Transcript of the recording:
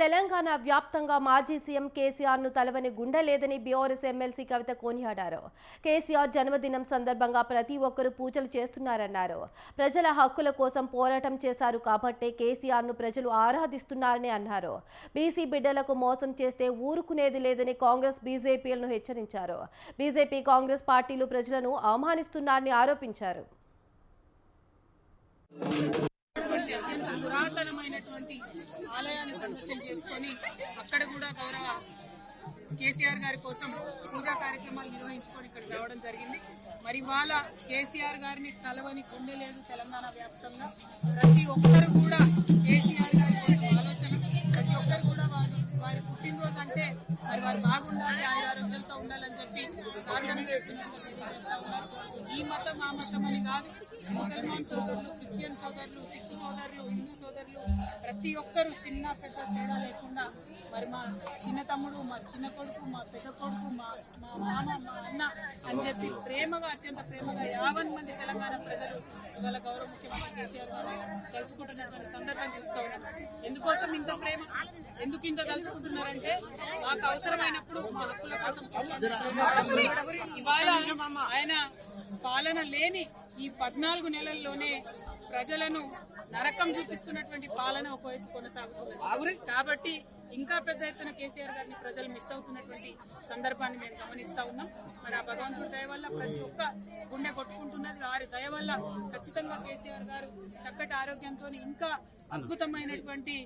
తెలంగాణ వ్యాప్తంగా మాజీ సీఎం కేసీఆర్ను తలవని గుండె లేదని బీఆర్ఎస్ ఎమ్మెల్సీ కవిత కొనియాడారు. కేసీఆర్ జన్మదినం సందర్భంగా ప్రతి ఒక్కరూ పూజలు చేస్తున్నారన్నారు. ప్రజల హక్కుల కోసం పోరాటం చేశారు కాబట్టే కేసీఆర్ను ప్రజలు ఆరాధిస్తున్నారని అన్నారు. బీసీ బిడ్డలకు మోసం చేస్తే ఊరుకునేది లేదని కాంగ్రెస్ బీజేపీలను హెచ్చరించారు. బీజేపీ కాంగ్రెస్ పార్టీలు ప్రజలను అవమానిస్తున్నారని ఆరోపించారు. అత్యంత పురాతనమైనటువంటి ఆలయాన్ని సందర్శన చేసుకొని అక్కడ కూడా గౌరవ కేసీఆర్ గారి కోసం పూజా కార్యక్రమాలు నిర్వహించుకొని ఇక్కడ రావడం జరిగింది. మరి ఇవాళ కేసీఆర్ గారిని తలవని గుండె లేదు తెలంగాణ వ్యాప్తంగా. ప్రతి ఒక్కరు కూడా కేసీఆర్ గారి కోసం ఆలోచన ప్రతి ఒక్కరు కూడా వారి వారి పుట్టినరోజు అంటే మరి వారు బాగుండాలి ఆయన రోజులతో ఉండాలని చెప్పి ప్రార్థన చేస్తున్నారు ఈ మతం ఆ మతం అని కాదు ముసల్మాన్ సోదరులు క్రిస్టియన్ సోదరులు సిక్ సోదరులు హిందూ సోదరులు ప్రతి ఒక్కరు చిన్న పెద్ద తేడా లేకుండా మరి మా చిన్న తమ్ముడు మా చిన్న కొడుకు మా పెద్ద కొడుకు మా మా మామ మా అన్న అని చెప్పి ప్రేమగా అత్యంత ప్రేమగా యావన్ మంది తెలంగాణ ప్రజలు ఇవాళ గౌరవ ముఖ్యమంత్రి కేసీఆర్ గారు తలుచుకుంటున్నటువంటి సందర్భం చూస్తూ ఉన్నాం ఎందుకోసం ఇంత ప్రేమ ఎందుకు ఇంత తలుచుకుంటున్నారంటే మాకు అవసరమైనప్పుడు మా హక్కుల కోసం. ఇవాళ ఆయన పాలన లేని ఈ పద్నాలుగు నెలల్లోనే ప్రజలను నరకం చూపిస్తున్నటువంటి పాలన ఒకవైపు కొనసాగుతున్నది. కాబట్టి ఇంకా పెద్ద ఎత్తున కేసీఆర్ గారిని ప్రజలు మిస్ అవుతున్నటువంటి సందర్భాన్ని మేము గమనిస్తా ఉన్నాం. మరి ఆ భగవంతుడి దయ వల్ల ప్రతి ఒక్క గుండె కొట్టుకుంటున్నది. వారి దయ వల్ల ఖచ్చితంగా కేసీఆర్ గారు చక్కటి ఆరోగ్యంతో ఇంకా అద్భుతమైనటువంటి